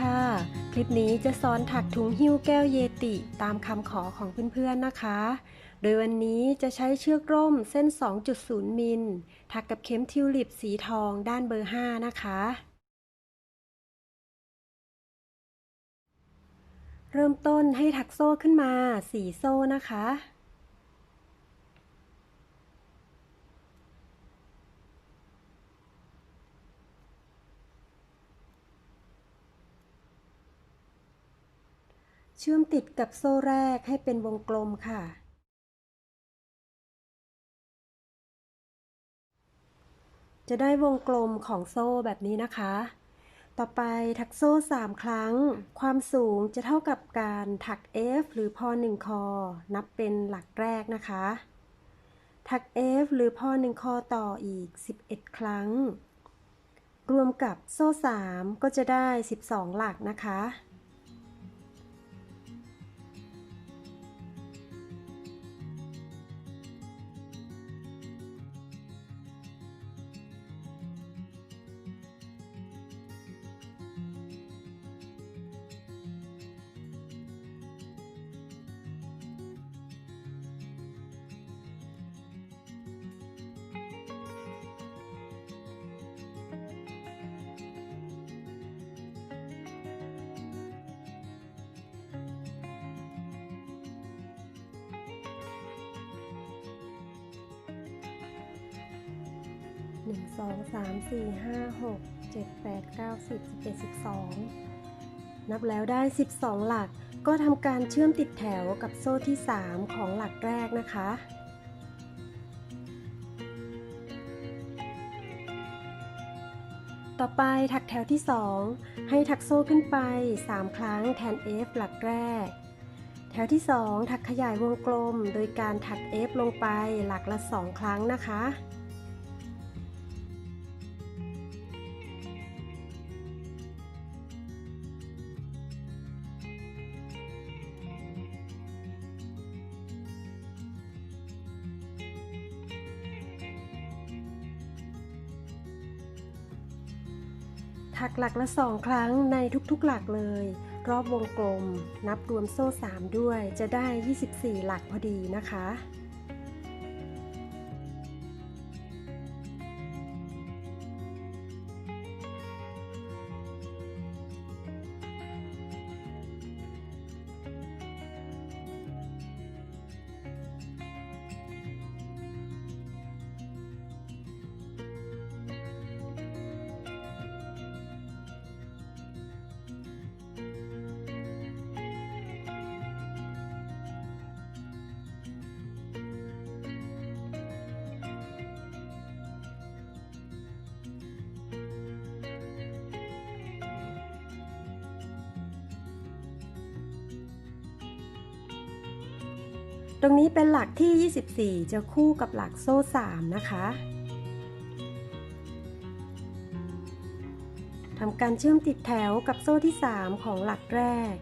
ค่ะ คลิปนี้จะสอนถักถุงหิ้วแก้วเยติตามคำขอของเพื่อนๆนะคะ โดยวันนี้จะใช้เชือกร่มเส้น 2.0 มิล ถักกับเข็มทิวลิปสีทองด้านเบอร์ 5 นะคะ เริ่มต้นให้ถักโซ่ขึ้นมา 4 โซ่นะคะ เชื่อมติดกับโซ่แรกให้เป็นวงกลมค่ะ จะได้วงกลมของโซ่แบบนี้นะคะ ต่อไปถักโซ่ 3 ครั้ง ความสูงจะเท่ากับการถัก F หรือพอ1คอ นับเป็นหลักแรกนะคะ ถัก F หรือพอ1คอต่ออีก 11 ครั้ง รวมกับโซ่ 3 ก็จะได้ 12 หลักนะคะ หนึ่งสองสามสี่ห้าหกเจ็ดแปดเก้าสิบสิบเอ็ดสิบสองนับแล้วได้ 12 หลัก ก็ทำการเชื่อมติดแถวกับโซ่ที่ 3 ของหลักแรกนะคะต่อไปถักแถวที่ 2 ให้ถักโซ่ขึ้นไป 3 ครั้งแทน F หลักแรก แถวที่ 2 ถักขยายวงกลม โดยการถัก F ลงไปหลักละ 2 ครั้งนะคะ ถักหลักละสองครั้งในทุกๆหลักเลย รอบวงกลม นับรวมโซ่ 3 ด้วยจะได้ 24 หลักพอดีนะคะ ตรงนี้เป็นหลักที่ 24 จะคู่กับหลักโซ่ 3 นะคะทำการเชื่อมติดแถวกับโซ่ที่ 3 ของหลักแรก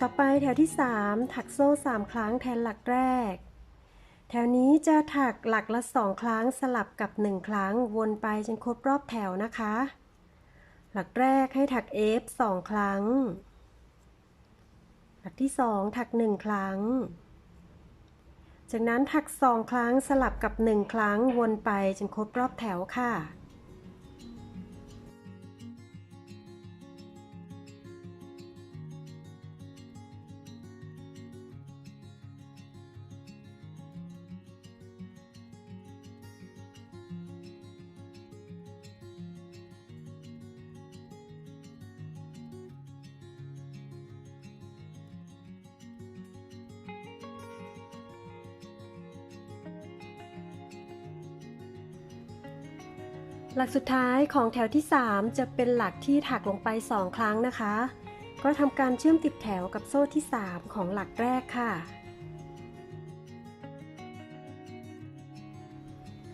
ต่อไปแถวที่ 3 ถักโซ่ 3 ครั้งแทนหลักแรก แถวนี้จะถักหลักละสองครั้งสลับกับ 1 ครั้งวนไปจนครบรอบแถวนะคะ หลักแรกให้ถัก F 2 ครั้ง หลักที่ 2 ถัก 1 ครั้ง จากนั้นถัก 2 ครั้งสลับกับ 1 ครั้งวนไปจนครบรอบแถวค่ะ หลักสุดท้ายของแถวที่ 3 จะเป็นหลักที่ถักลงไป 2 ครั้งนะคะ ก็ทำการเชื่อมติดแถวกับโซ่ที่ 3 ของหลักแรกค่ะ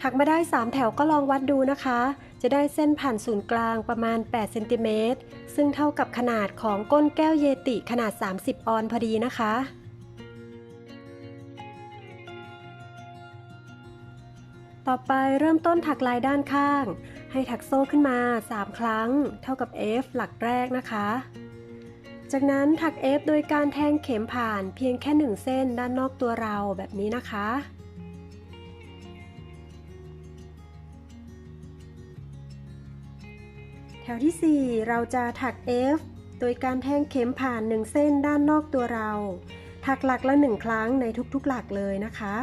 ถักมาได้ 3 แถวก็ลองวัดดูนะคะ จะได้เส้นผ่านศูนย์กลางประมาณ8เซนติเมตรซึ่งเท่ากับขนาดของก้นแก้วเยติขนาด 30 ออนพอดีนะคะ ต่อไปเริ่มต้นถักลายด้านข้าง ให้ถักโซ่ขึ้นมา 3 ครั้ง เท่ากับ F หลักแรกนะคะ จากนั้นถัก F โดยการแทงเข็มผ่านเพียงแค่ 1 เส้นด้านนอกตัวเราแบบนี้นะคะ แถวที่ 4 เราจะถัก F โดยการแทงเข็มผ่าน 1 เส้นด้านนอกตัวเรา ถักหลักละ 1 ครั้งในทุกๆหลักเลยนะคะ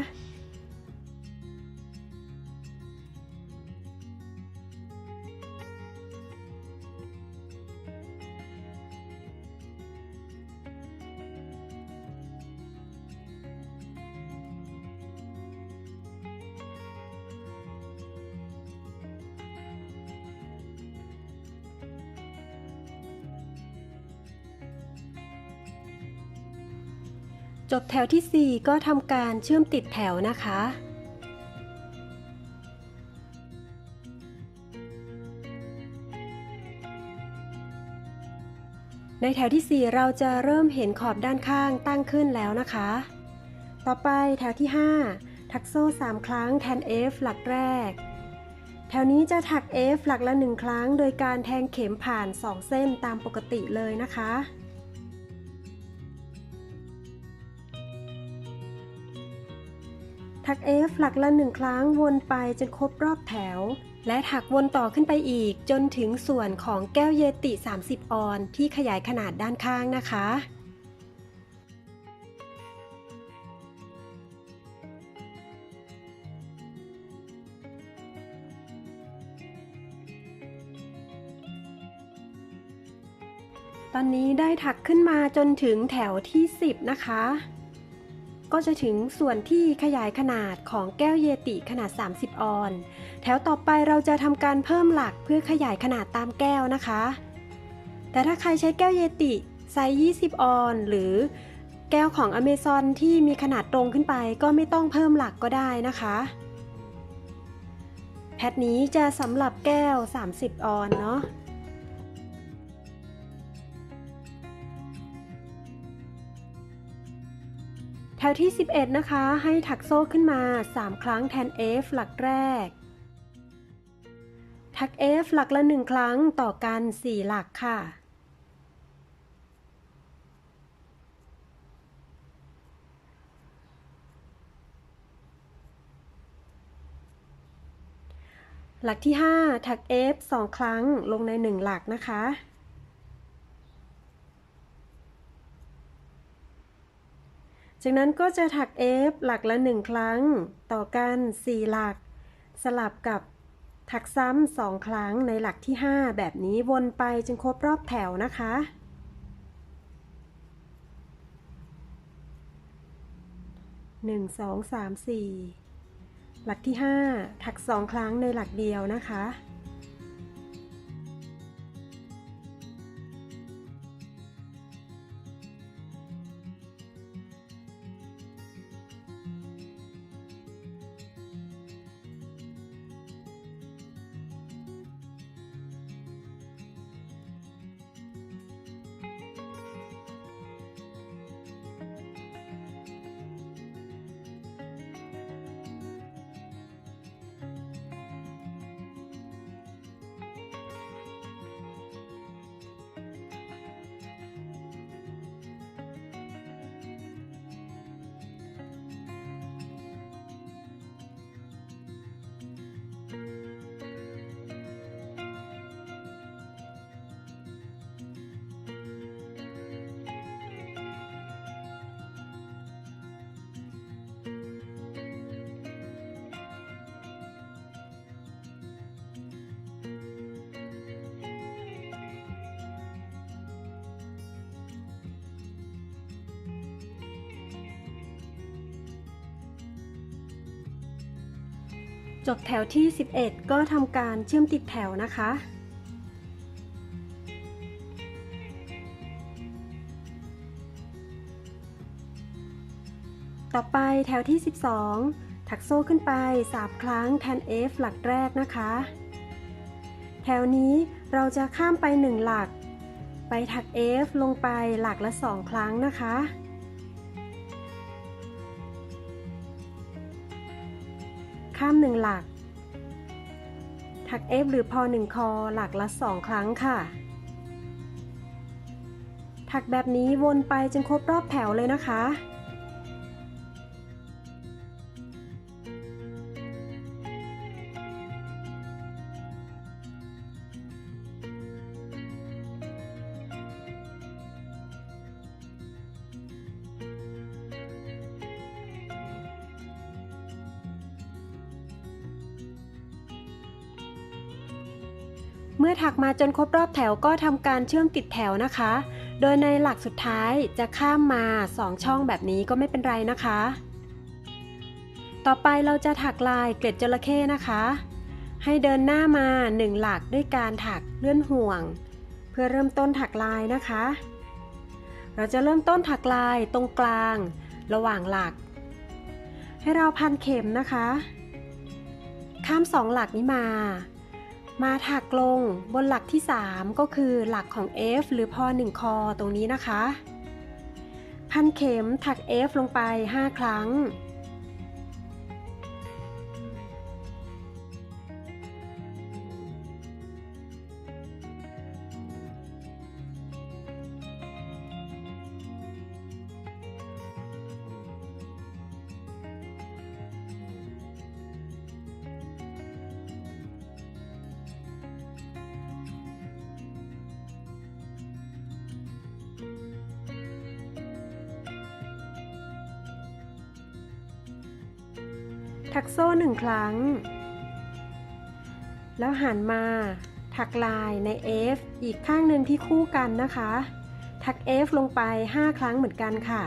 จบแถวที่ 4 ก็ทำการเชื่อมติดแถวนะคะ ในแถวที่ 4 เราจะเริ่มเห็นขอบด้านข้างตั้งขึ้นแล้วนะคะ ต่อไปแถวที่5ถักโซ่ 3 ครั้งแทน F หลักแรก แถวนี้จะถัก F หลักละ 1 ครั้ง โดยการแทงเข็มผ่าน 2 เส้นตามปกติเลยนะคะ ถัก F หลักละหนึ่งครั้งวนไปจนครบรอบแถว และถักวนต่อขึ้นไปอีก จนถึงส่วนของแก้วเยติ 30 ออน ที่ขยายขนาดด้านข้างนะคะตอนนี้ได้ถักขึ้นมาจนถึงแถวที่ 10 นะคะ ก็จะถึงส่วนที่ขยายขนาดของแก้วเยติขนาด 30 ออน แถวต่อไปเราจะทำการเพิ่มหลักเพื่อขยายขนาดตามแก้วนะคะ แต่ถ้าใครใช้แก้วเยติไซส์ 20 ออน หรือแก้วของอเมซอนที่มีขนาดตรงขึ้นไป ก็ไม่ต้องเพิ่มหลักก็ได้นะคะ แพทนี้จะสำหรับแก้ว 30 ออนเนาะ ถวที่ 11 นะคะ ให้ถักโซ่ขึ้นมา 3 ครั้งแทน F หลักแรก ถัก F หลักละ 1 ครั้งต่อกัน 4 หลักค่ะ หลักที่ 5 ถัก F 2 ครั้งลงใน 1 หลักนะคะ จากนั้นก็จะถัก F หลักละ 1 ครั้ง ต่อกัน 4 หลัก สลับกับถักซ้ำ2ครั้งในหลักที่ 5 แบบนี้วนไปจนครบรอบแถวนะคะ 1 2 3 4 หลักที่ 5 ถัก2ครั้งในหลักเดียวนะคะ จบแถวที่ 11 ก็ทำการเชื่อมติดแถวนะคะ ต่อไปแถวที่ 12 ถักโซ่ขึ้นไป 3 ครั้งแทน F หลักแรกนะคะ แถวนี้เราจะข้ามไป 1 หลัก ไปถัก F ลงไปหลักละ 2 ครั้งนะคะ F หรือพอหนึ่งคอหลักละสองครั้งค่ะ ถักแบบนี้วนไปจนครบรอบแถวเลยนะคะ จนครบรอบแถวก็ทำการเชื่อมติดแถวนะคะ โดยในหลักสุดท้ายจะข้ามมา 2 ช่องแบบนี้ก็ไม่เป็นไรนะคะ ต่อไปเราจะถักลายเกล็ดจระเข้นะคะ ให้เดินหน้ามา 1 หลักด้วยการถักเลื่อนห่วง เพื่อเริ่มต้นถักลายนะคะ เราจะเริ่มต้นถักลายตรงกลาง ระหว่างหลัก ให้เราพันเข็มนะคะ ข้ามสองหลักนี้มา มาถักลงบนหลักที่ 3 ก็คือหลักของ F หรือพอ1คอตรงนี้นะคะ พันเข็มถัก F ลงไป 5 ครั้ง งครั้ง แล้วหันมาถักลายใน F อีกข้างหนึ่งที่คู่กันนะคะ ถัก F ลงไป 5 ครั้งเหมือนกันค่ะ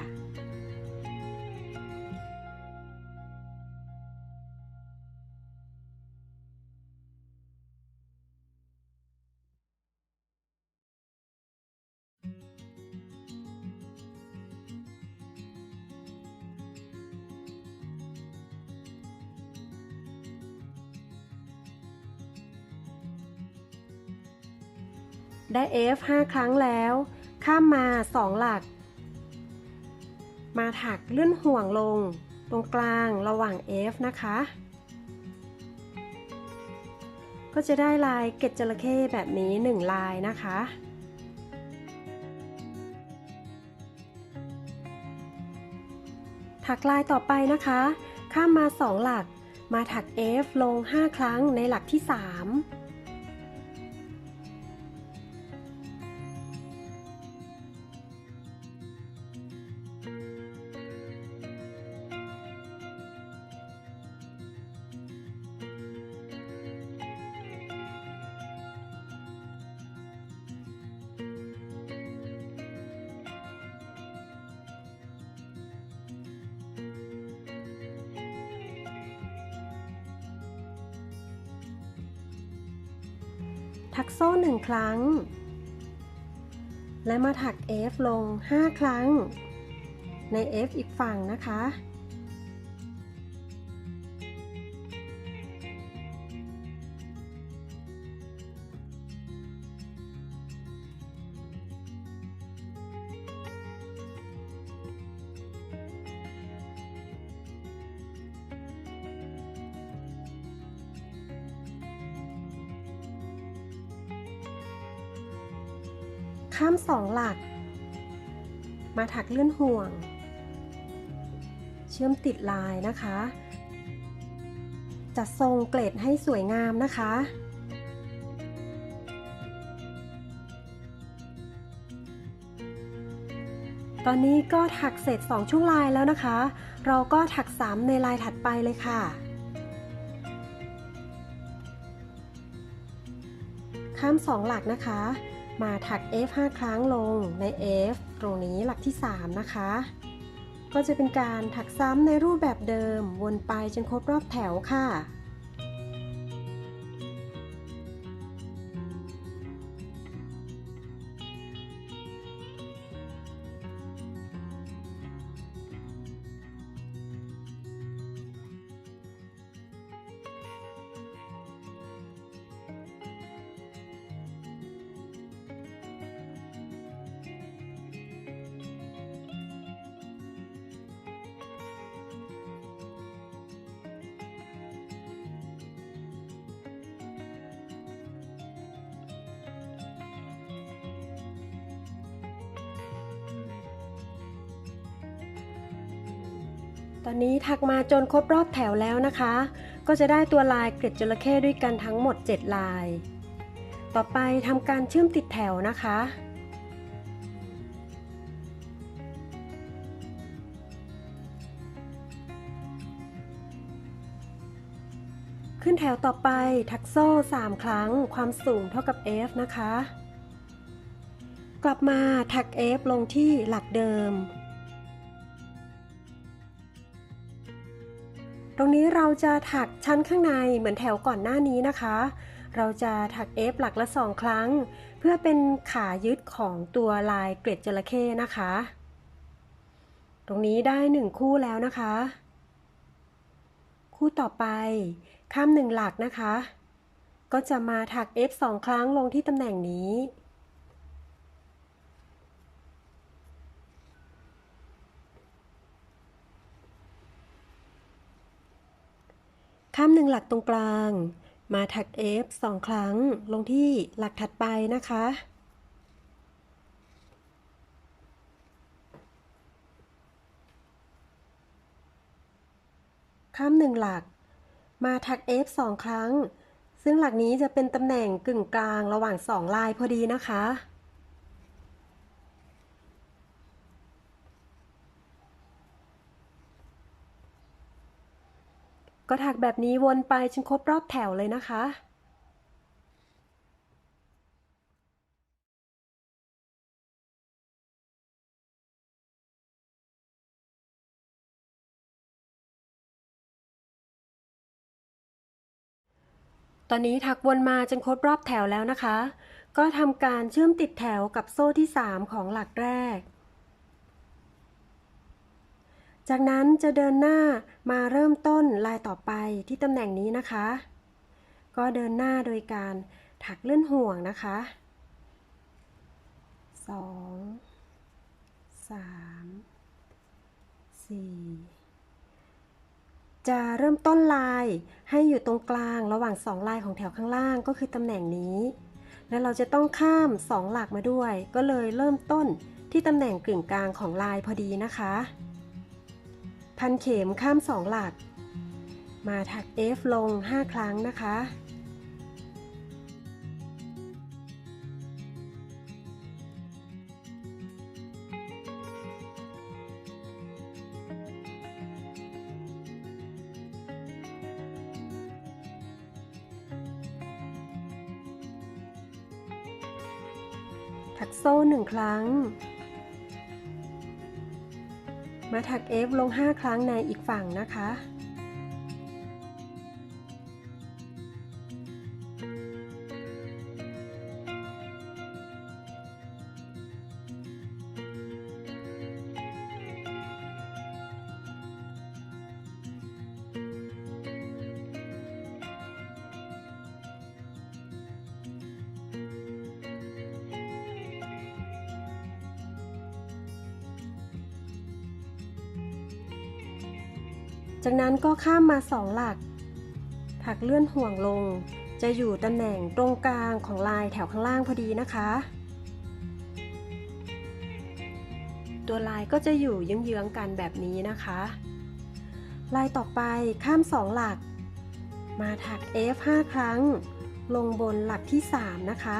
F 5 ครั้งแล้ว ข้ามมา 2 หลัก มาถักเลื่อนห่วงลง ตรงกลางระหว่าง F นะคะ ก็จะได้ลายเกล็ดจระเข้แบบนี้ 1 ลายนะคะ ถักลายต่อไปนะคะ ข้ามมา 2 หลัก มาถัก F ลง 5 ครั้งในหลักที่ 3 ครั้ง และมาถัก F ลง 5 ครั้ง ใน F อีกฝั่งนะคะ ข้ามสองหลัก มาถักเลื่อนห่วง เชื่อมติดลายนะคะ จัดทรงเกล็ดให้สวยงามนะคะ ตอนนี้ก็ถักเสร็จ 2 ช่วงลายแล้วนะคะ เราก็ถัก 3 ในลายถัดไปเลยค่ะข้าม2หลักนะคะ มาถัก F 5 ครั้งลงใน F ตรงนี้หลักที่ 3 นะคะ ก็จะเป็นการถักซ้ำในรูปแบบเดิมวนไปจนครบรอบแถวค่ะ จนครบรอบแถวแล้วนะคะ ก็จะได้ตัวลายเกล็ดจระเข้ด้วยกันทั้งหมด 7 ลาย ต่อไปทำการเชื่อมติดแถวนะคะ ขึ้นแถวต่อไปถักโซ่ 3 ครั้ง ความสูงเท่ากับ F นะคะ กลับมาถัก F ลงที่หลักเดิม ตรงนี้เราจะถักชั้นข้างในเหมือนแถวก่อนหน้านี้นะคะ เราจะถัก F หลักละสองครั้ง เพื่อเป็นขายึดของตัวลายเกล็ดจระเข้นะคะ ตรงนี้ได้หนึ่งคู่แล้วนะคะ คู่ต่อไปข้ามหนึ่งหลักนะคะ ก็จะมาถัก F สองครั้งลงที่ตำแหน่งนี้ ข้ามหนึ่งหลักตรงกลาง มาถัก F สองครั้ง ลงที่หลักถัดไปนะคะ ข้ามหนึ่งหลัก มาถัก F สองครั้ง ซึ่งหลักนี้จะเป็นตำแหน่งกึ่งกลางระหว่างสองลายพอดีนะคะ ก็ถักแบบนี้วนไปจนครบรอบแถวเลยนะคะ ตอนนี้ถักวนมาจนครบรอบแถวแล้วนะคะ ก็ทำการเชื่อมติดแถวกับโซ่ที่ 3 ของหลักแรก จากนั้นจะเดินหน้ามาเริ่มต้นลายต่อไปที่ตำแหน่งนี้นะคะ ก็เดินหน้าโดยการถักเลื่อนห่วงนะคะ 2 3 4 จะเริ่มต้นลายให้อยู่ตรงกลางระหว่างสองลายของแถวข้างล่างก็คือตำแหน่งนี้ แล้วเราจะต้องข้ามสองหลักมาด้วย ก็เลยเริ่มต้นที่ตำแหน่งกึ่งกลางของลายพอดีนะคะ พันเข็มข้ามสองหลัก มาถัก F ลง 5 ครั้งนะคะ ถักโซ่หนึ่งครั้ง มาถัก F ลง 5 ครั้งในอีกฝั่งนะคะ จากนั้นก็ข้ามมาสองหลัก ถักเลื่อนห่วงลง จะอยู่ตำแหน่งตรงกลางของลายแถวข้างล่างพอดีนะคะ ตัวลายก็จะอยู่เยื้องๆกันแบบนี้นะคะ ลายต่อไปข้ามสองหลัก มาถัก F 5 ครั้ง ลงบนหลักที่ 3 นะคะ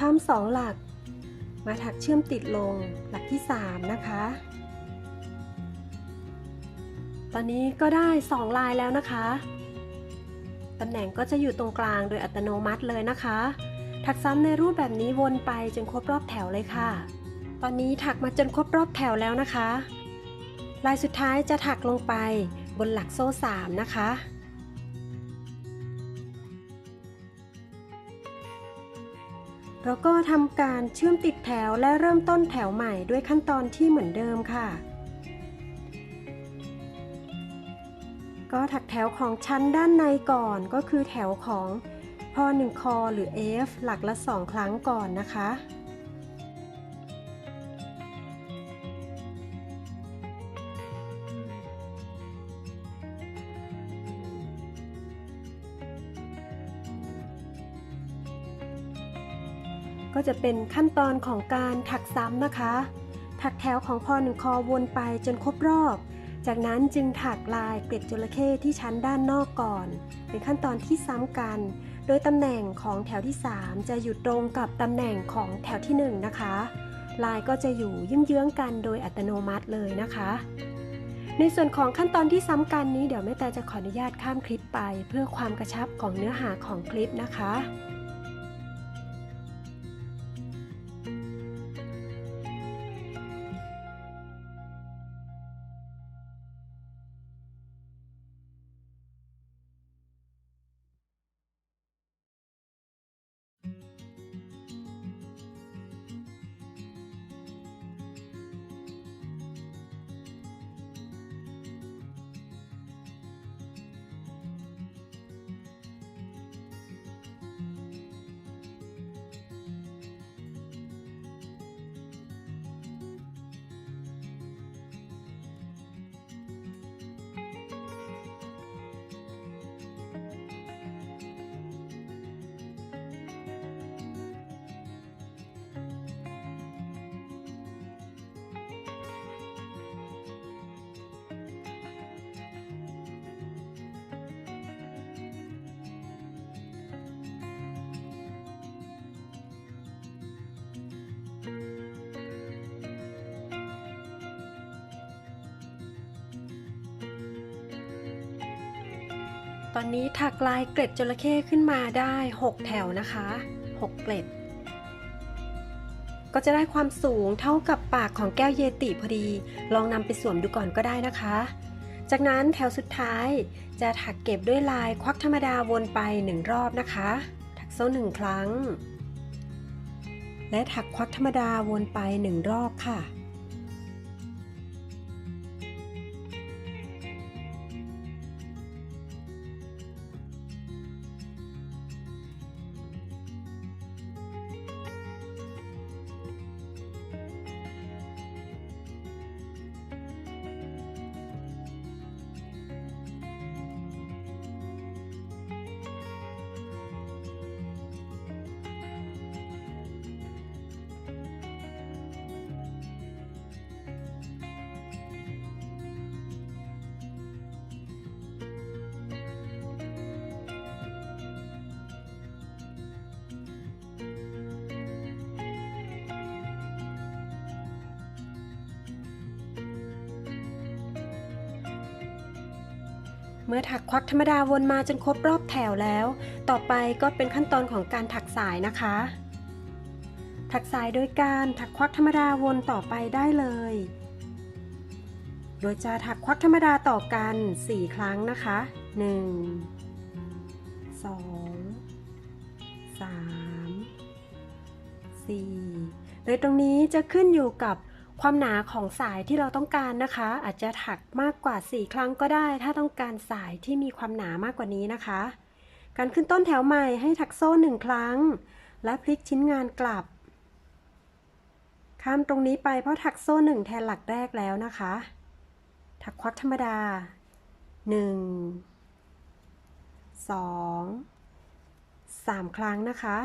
ข้ามสองหลัก มาถักเชื่อมติดลงหลักที่ 3 นะคะ ตอนนี้ก็ได้ 2 ลายแล้วนะคะ ตำแหน่งก็จะอยู่ตรงกลางโดยอัตโนมัติเลยนะคะ ถักซ้ำในรูปแบบนี้วนไปจนครบรอบแถวเลยค่ะ ตอนนี้ถักมาจนครบรอบแถวแล้วนะคะ ลายสุดท้ายจะถักลงไปบนหลักโซ่3นะคะ เราก็ทำการเชื่อมติดแถวและเริ่มต้นแถวใหม่ด้วยขั้นตอนที่เหมือนเดิมค่ะ ก็ถักแถวของชั้นด้านในก่อนก็คือแถวของพอ1คอหรือ F หลักละ 2 ครั้งก่อนนะคะ ก็จะเป็นขั้นตอนของการถักซ้ำนะคะ ถักแถวของพอหนึ่งคอวนไปจนครบรอบ จากนั้นจึงถักลายเกล็ดจระเข้ที่ชั้นด้านนอกก่อน เป็นขั้นตอนที่ซ้ำกัน โดยตำแหน่งของแถวที่ 3 จะอยู่ตรงกับตำแหน่งของแถวที่ 1 นะคะ ลายก็จะอยู่ยิ้มเยื้องกันโดยอัตโนมัติเลยนะคะในส่วนของขั้นตอนที่ซ้ำกันนี้เดี๋ยวแม่แต่จะขออนุญาตข้ามคลิปไป เพื่อความกระชับของเนื้อหาของคลิปนะคะ ตอนนี้ถักลายเกล็ดจระเข้ขึ้นมาได้ 6 แถวนะคะ 6 เกล็ด ก็จะได้ความสูงเท่ากับปากของแก้วเยติพอดี ลองนำไปสวมดูก่อนก็ได้นะคะ จากนั้นแถวสุดท้ายจะถักเก็บด้วยลายควักธรรมดาวนไป 1 รอบนะคะ ถักโซ่หนึ่งครั้ง และถักควักธรรมดาวนไป 1 รอบค่ะ เมื่อถักควักธรรมดาวนมาจนครบรอบแถวแล้ว ต่อไปก็เป็นขั้นตอนของการถักสายนะคะ ถักสายโดยการถักควักธรรมดาวนต่อไปได้เลย โดยจะถักควักธรรมดาต่อกัน 4 ครั้งนะคะ 1 2 3 4โดยตรงนี้จะขึ้นอยู่กับ ความหนาของสายที่เราต้องการนะคะ อาจจะถักมากกว่า 4 ครั้งก็ได้ ถ้าต้องการสายที่มีความหนามากกว่านี้นะคะ การขึ้นต้นแถวใหม่ให้ถักโซ่ 1 ครั้ง และพลิกชิ้นงานกลับ ข้ามตรงนี้ไปเพราะถักโซ่ 1 แทนหลักแรกแล้วนะคะ ถักควักธรรมดา 1 2 3 ครั้งนะคะ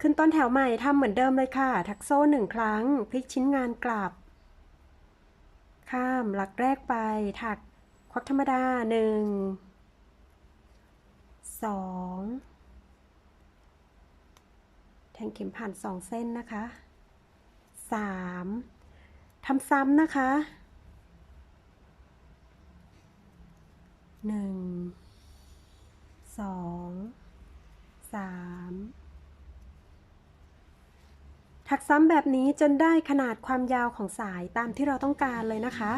ขึ้นต้นแถวใหม่ทำเหมือนเดิมเลยค่ะถักโซ่หนึ่งครั้ง พลิกชิ้นงานกลับ ข้ามหลักแรกไป ถักควักธรรมดาหนึ่งสองแทงเข็มผ่านสองเส้นนะคะสามทำซ้ำนะคะหนึ่งสองสาม ถักซ้ำแบบนี้จนได้ขนาดความยาวของสายตามที่เราต้องการเลยนะคะ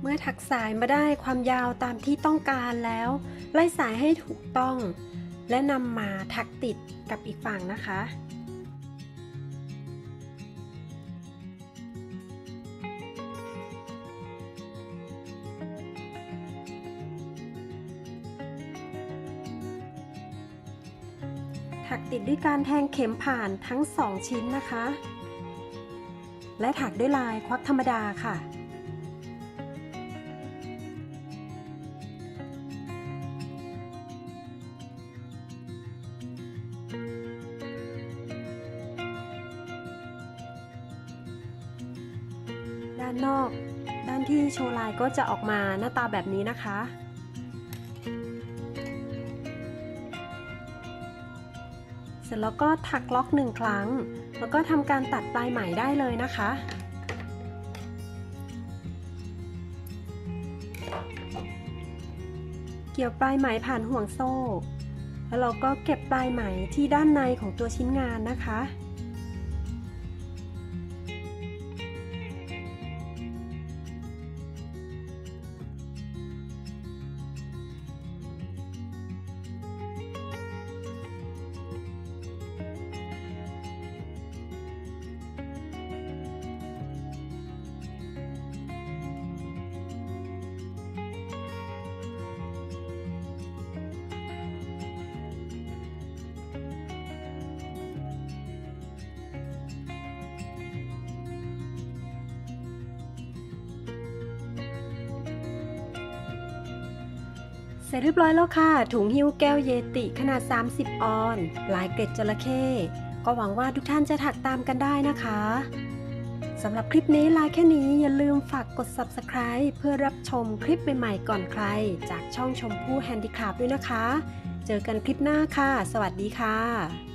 เมื่อถักสายมาได้ความยาวตามที่ต้องการแล้ว ไล่สายให้ถูกต้อง และนำมาถักติดกับอีกฝั่งนะคะ ด้วยการแทงเข็มผ่านทั้ง 2 ชิ้นนะคะ และถักด้วยลายควักธรรมดาค่ะด้านนอก ด้านที่โชว์ลายก็จะออกมาหน้าตาแบบนี้นะคะ เสร็จแล้วก็ถักล็อกหนึ่งครั้ง แล้วก็ทำการตัดปลายไหมได้เลยนะคะ เกี่ยวปลายไหมผ่านห่วงโซ่ แล้วเราก็เก็บปลายไหมที่ด้านในของตัวชิ้นงานนะคะ ร็จเรียบร้อยแล้วค่ะ ถุงหิ้วแก้วเยติขนาด 30 ออน ลายเกล็ดจระเข้ก็หวังว่าทุกท่านจะถักตามกันได้นะคะสำหรับคลิปนี้ลายแค่นี้อย่าลืมฝากกด subscribe เพื่อรับชมคลิปใหม่ๆก่อนใคร จากช่องชมพู่แฮนดิคราฟด้วยนะคะ เจอกันคลิปหน้าค่ะ สวัสดีค่ะ